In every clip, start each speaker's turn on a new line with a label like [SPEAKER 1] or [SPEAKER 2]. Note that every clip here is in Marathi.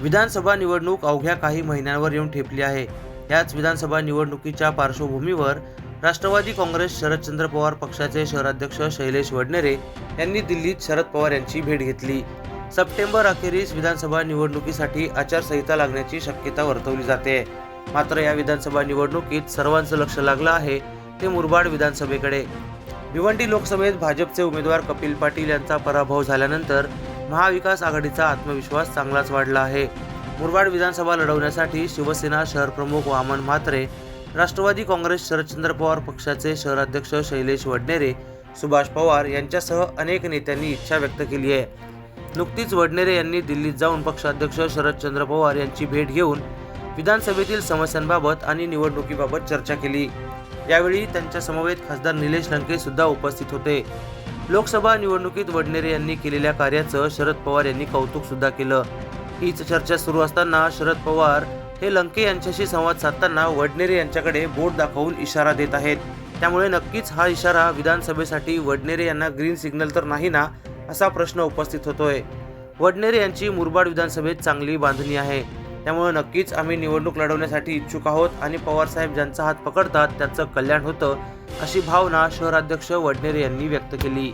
[SPEAKER 1] विधानसभा निवडणूक अवघ्या काही महिन्यांवर येऊन ठेपली आहे. याच विधानसभा निवडणुकीच्या पार्श्वभूमीवर राष्ट्रवादी काँग्रेस शरदचंद्र पवार पक्षाचे शहराध्यक्ष शैलेश वडनेरे यांनी दिल्लीत शरद पवार यांची भेट घेतली. सप्टेंबर अखेरीस विधानसभा निवडणुकीसाठी आचारसंहिता लागण्याची शक्यता वर्तवली जाते. मात्र या विधानसभा निवडणुकीत सर्वांचं लक्ष लागलं आहे ते मुरबाड विधानसभेकडे. भिवंडी लोकसभेत भाजपचे उमेदवार कपिल पाटील यांचा पराभव झाल्यानंतर महाविकास आघाडीचा आत्मविश्वास चांगलाच वाढला आहे. मुरबाड विधानसभा लढवण्यासाठी शिवसेना शहरप्रमुख वामन म्हात्रे राष्ट्रवादी काँग्रेस शरदचंद्र पवार पक्षाचे शहराध्यक्ष शैलेश वडनेरे सुभाष पवार यांच्यासह अनेक नेत्यांनी इच्छा व्यक्त केली आहे. नुकतीच वडनेरे यांनी दिल्लीत जाऊन पक्षाध्यक्ष शरदचंद्र पवार यांची भेट घेऊन विधानसभेतील समस्यांबाबत आणि निवडणुकीबाबत चर्चा केली. यावेळी त्यांच्या समवेत खासदार निलेश लंके सुद्धा उपस्थित होते. लोकसभा निवडणुकीत वडनेरे यांनी केलेल्या कार्याचं शरद पवार यांनी कौतुक सुद्धा केलं. हीच चर्चा सुरू असताना शरद पवार हे लंके यांच्याशी संवाद साधताना वडनेरे यांच्याकडे बोट दाखवून इशारा देत आहेत. त्यामुळे नक्कीच हा इशारा विधानसभेसाठी वडनेरे यांना ग्रीन सिग्नल तर नाही ना असा प्रश्न उपस्थित होतोय. वडनेरे यांची मुरबाड विधानसभेत चांगली बांधणी आहे. त्यामुळे नक्कीच आम्ही निवडणूक लढवण्यासाठी इच्छुक आहोत आणि पवारसाहेब ज्यांचा हात पकडतात त्याचं कल्याण होतं अशी भावना शहराध्यक्ष वडनेरे यांनी व्यक्त केली.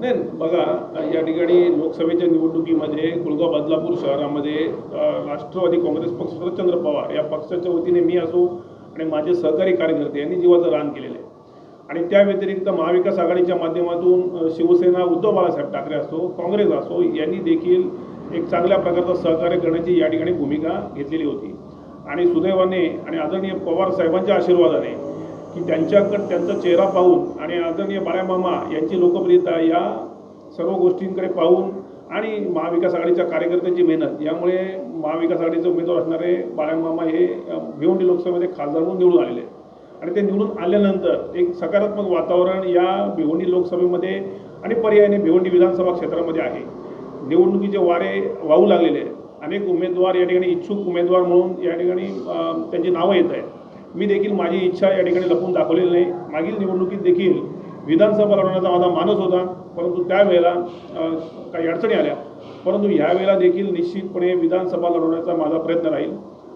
[SPEAKER 2] नाही बघा या ठिकाणी लोकसभेच्या निवडणुकीमध्ये कुळगाव बदलापूर शहरामध्ये राष्ट्रवादी काँग्रेस पक्ष शरदचंद्र पवार या पक्षाच्या वतीने मी असो आणि माझे सहकारी कार्यकर्ते यांनी जीवाचं रान केलेलं आहे. आणि त्या व्यतिरिक्त महाविकास आघाडीच्या माध्यमातून शिवसेना उद्धव बाळासाहेब ठाकरे असो काँग्रेस असो यांनी देखील एक चांगल्या प्रकारचं सहकार्य करण्याची या ठिकाणी भूमिका घेतलेली होती. आणि सुदैवाने आणि आदरणीय पवार साहेबांच्या आशीर्वादाने की त्यांच्याकडे त्यांचा चेहरा पाहून आणि आदरणीय बाळ्यामामा यांची लोकप्रियता या सर्व गोष्टींकडे पाहून आणि महाविकास आघाडीच्या कार्यकर्त्यांची मेहनत यामुळे महाविकास आघाडीचे उमेदवार असणारे बाळ्यामामा हे भिवंडी लोकसभेमध्ये खासदार म्हणून निवडून आलेले आणि ते निवडून आल्यानंतर एक सकारात्मक वातावरण या भिवंडी लोकसभेमध्ये आणि पर्यायाने भिवंडी विधानसभा क्षेत्रामध्ये आहे. निवडणुकीचे वारे वाहू लागलेले आहेत. अनेक उमेदवार या ठिकाणी इच्छुक उमेदवार म्हणून या ठिकाणी त्यांची नावं येत आहेत. मी देखील माझी इच्छा या ठिकाणी लपून दाखवलेली नाही. मागील निवडणुकीत देखील विधानसभा लढवण्याचा माझा मानस होता परंतु त्यावेळेला काही अडचणी आल्या. परंतु ह्यावेळेला देखील निश्चितपणे विधानसभा लढवण्याचा माझा प्रयत्न राहील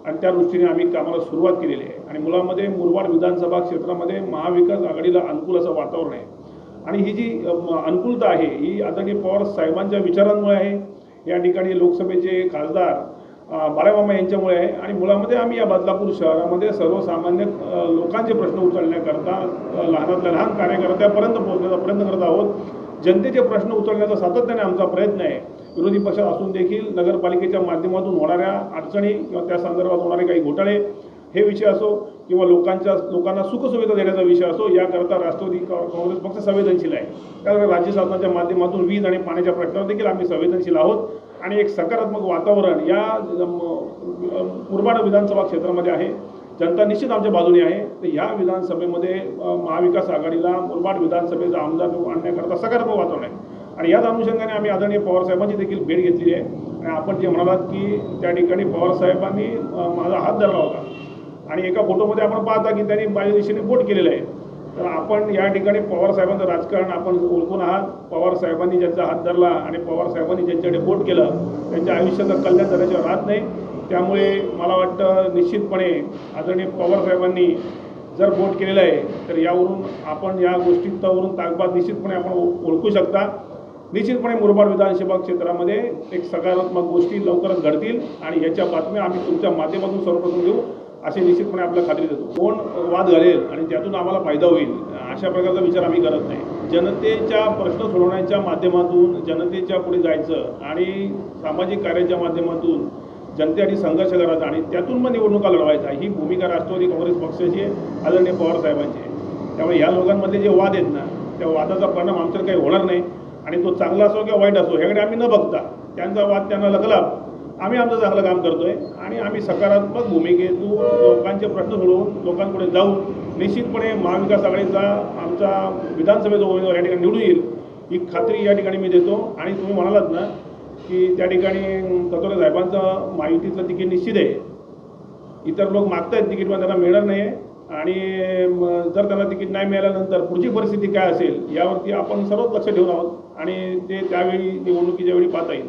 [SPEAKER 2] आणि त्या दृष्टीने आम्ही कामाला सुरुवात केलेली आहे. आणि मुलामध्ये मुरबाड विधानसभा क्षेत्रामध्ये महाविकास आघाडीला अनुकूल असं वातावरण आहे. आणि ही जी अनुकूलता आहे ही आदरणीय पवार साहेबांच्या विचारांमुळे आहे या ठिकाणी लोकसभेचे खासदार बाळामामा यांच्यामुळे आहे. आणि मुळामध्ये आम्ही या बदलापूर शहरामध्ये सर्वसामान्य लोकांचे प्रश्न उचलण्याकरता लहानातल्या लहान कार्यकर्त्यापर्यंत पोहोचण्याचा प्रयत्न करत आहोत. जनतेचे प्रश्न उचलण्याचा सातत्याने आमचा प्रयत्न आहे. विरोधी पक्षात असून देखील नगरपालिकेच्या माध्यमातून होणाऱ्या अडचणी किंवा त्या संदर्भात होणारे काही घोटाळे हे विषय असो किंवा लोकांच्या लोकांना सुखसुविधा देण्याचा विषय असो याकरता राष्ट्रवादी काँग्रेस पक्ष संवेदनशील आहे. त्यामुळे राज्य शासनाच्या माध्यमातून वीज आणि पाण्याच्या प्रश्नावर देखील आम्ही संवेदनशील आहोत आणि एक सकारात्मक वातावरण या मुरबाड विधानसभा क्षेत्रामध्ये आहे. जनता निश्चित आमच्या बाजूने आहे. तर ह्या विधानसभेमध्ये महाविकास आघाडीला मुरबाड विधानसभेचा आमदार आणण्याकरता सकारात्मक वातावरण आहे. आणि याच अनुषंगाने आम्ही आदरणीय पवारसाहेबांची देखील भेट घेतली आहे. आणि आपण जे म्हणालात की त्या ठिकाणी पवारसाहेबांनी माझा हात धरला होता. आणि एका फोटोमध्ये आपण पाहता की त्यांनी माझ्या दिशेने बोट केलेलं आहे. तर आपण या ठिकाणी पवार साहेबांचं राजकारण आपण ओळखून आहात. पवार साहेबांनी ज्यांचा हात धरला आणि पवार साहेबांनी ज्यांच्याकडे बोट केलं त्यांच्या आयुष्याचं कल्याण झाल्याशिवाय राहत नाही. त्यामुळे मला वाटतं निश्चितपणे आदरणीय पवार साहेबांनी जर बोट केलेलं आहे तर यावरून आपण या गोष्टींवरून ताकबाद निश्चितपणे आपण ओ- ओळखू शकता. निश्चितपणे मुरबाड विधानसभा क्षेत्रामध्ये एक सकारात्मक गोष्टी लवकरच घडतील आणि याच्या बातम्या आम्ही तुमच्या माध्यमातून सर्वप्रथम देऊ. असे निश्चितपणे आपल्याला खात्री देतो कोण वाद घालेल आणि त्यातून आम्हाला फायदा होईल अशा प्रकारचा विचार आम्ही करत नाही. जनतेच्या प्रश्न सोडवण्याच्या माध्यमातून जनतेच्या पुढे जायचं आणि सामाजिक कार्याच्या माध्यमातून जनतेसाठी संघर्ष करायचा आणि त्यातून मग निवडणुका लढवायचा ही भूमिका राष्ट्रवादी काँग्रेस पक्षाची आहे आदरणीय पवारसाहेबांची आहे. त्यामुळे या लोकांमधले जे वाद आहेत ना त्या वादाचा परिणाम आमच्यावर काही होणार नाही आणि तो चांगला असो किंवा वाईट असो ह्याकडे आम्ही न बघता त्यांचा वाद त्यांना लगला. आम्ही आमचं चांगलं काम करतोय आणि आम्ही सकारात्मक भूमिकेतून लोकांचे प्रश्न सोडवून लोकांपुढे जाऊन निश्चितपणे महाविकास आघाडीचा आमचा विधानसभेचा उमेदवार या ठिकाणी निवडून येईल ही खात्री या ठिकाणी मी देतो. आणि तुम्ही म्हणालात ना की त्या ठिकाणी कचोरे साहेबांचं माहितीचं तिकीट निश्चित आहे. इतर लोक मागतायत तिकीट पण त्यांना मिळणार नाही आणि जर त्यांना तिकीट नाही मिळाल्यानंतर पुढची परिस्थिती काय असेल यावरती आपण सर्वच लक्ष ठेवून आहोत आणि ते त्यावेळी निवडणुकीच्या वेळी पाहता येईल.